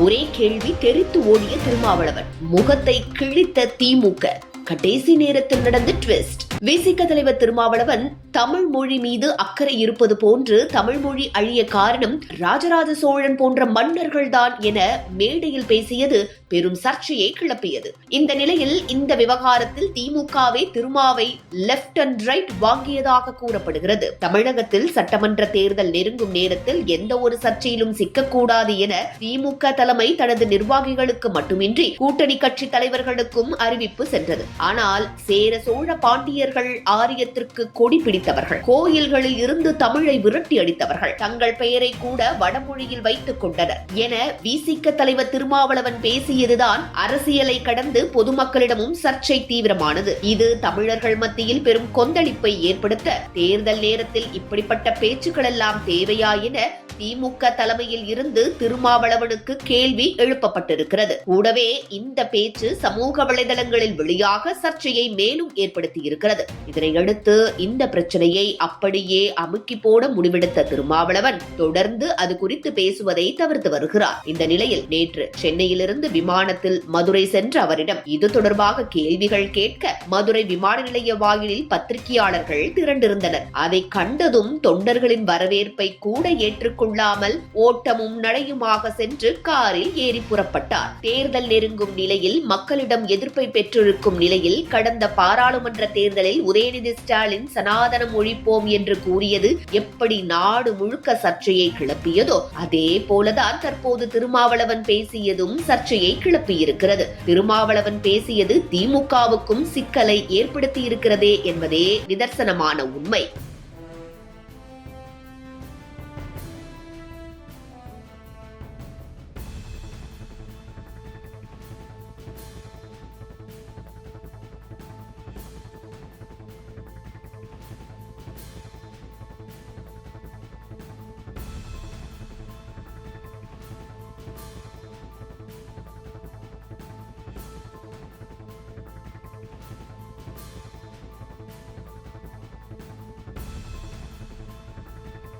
ஒரே கேள்வி தெரித்து ஓடிய திருமாவளவன். முகத்தை கிழித்த திமுக. கடைசி நேரத்தில் நடந்த ட்விஸ்ட் விசிக தலைவர் திருமாவளவன் தமிழ் மொழி மீது அக்கறை இருப்பது போன்று தமிழ் மொழி அழிய காரணம் ராஜராஜ சோழன் போன்ற மன்னர்கள்தான் என மேடையில் பேசியது பெரும் சர்ச்சையை கிளப்பியது. இந்த நிலையில் இந்த விவகாரத்தில் திமுகவே திருமாவை லெப்ட் அண்ட் ரைட் வாங்கியதாக கூறப்படுகிறது. தமிழகத்தில் சட்டமன்ற தேர்தல் நெருங்கும் நேரத்தில் எந்த ஒரு சர்ச்சையிலும் சிக்கக்கூடாது என திமுக தலைமை தனது நிர்வாகிகளுக்கு மட்டுமின்றி கூட்டணி கட்சி தலைவர்களுக்கும் அறிவிப்பு சென்றது. ஆனால் சேர சோழ பாண்டியர்கள் ஆரியத்திற்கு கொடி பிடித்தவர்கள். கோயில்களில் இருந்து தமிழை விரட்டி அடித்தவர்கள். தங்கள் பெயரை கூட வடமொழியில் வைத்துக் கொண்டனர். என விசிக தலைவர் திருமாவளவன் பேசியதுதான் அரசியலை கடந்து பொதுமக்களிடமும் சர்ச்சை தீவிரமானது. இது தமிழர்கள் மத்தியில் பெரும் கொந்தளிப்பை ஏற்படுத்த தேர்தல் நேரத்தில் இப்படிப்பட்ட பேச்சுக்கள் எல்லாம் தேவையா என திமுக தலைமையில் இருந்து திருமாவளவனுக்கு கேள்வி எழுப்பப்பட்டிருக்கிறது. கூடவே இந்த பேச்சு சமூக வலைதளங்களில் வெளியாக சர்ச்சையை மேலும் ஏற்படுத்தியிருக்கிறது. இதனையடுத்து இந்த பிரச்சனையை அப்படியே அமுக்கி போட முடிவெடுத்த திருமாவளவன் தொடர்ந்து அது குறித்து பேசுவதை தவிர்த்து வருகிறார். இந்த நிலையில் நேற்று சென்னையிலிருந்து விமானத்தில் மதுரை சென்ற அவரிடம் இது தொடர்பாக கேள்விகள் கேட்க மதுரை விமான நிலைய வாயிலில் பத்திரிகையாளர்கள் திரண்டிருந்தனர். அதை கண்டதும் தொண்டர்களின் வரவேற்பை கூட கொள்ளாமல் ஓட்டமும் நடையுமாக சென்று காரில் ஏறி புறப்பட்டார். தேர்தல் நெருங்கும் நிலையில் மக்களிடம் எதிர்ப்பை பெற்றிருக்கும் நிலையில் கடந்த பாராளுமன்ற தேர்தலில் உதயநிதி ஸ்டாலின் சனாதனம் ஒழிப்போம் என்று கூறியது எப்படி நாடு முழுக்க சர்ச்சையை கிளப்பியதோ அதே போலதான் தற்போது திருமாவளவன் பேசியதும் சர்ச்சையை கிளப்பியிருக்கிறது. திருமாவளவன் பேசியது திமுகவுக்கும் சிக்கலை ஏற்படுத்தியிருக்கிறதே என்பதே நிதர்சனமான உண்மை.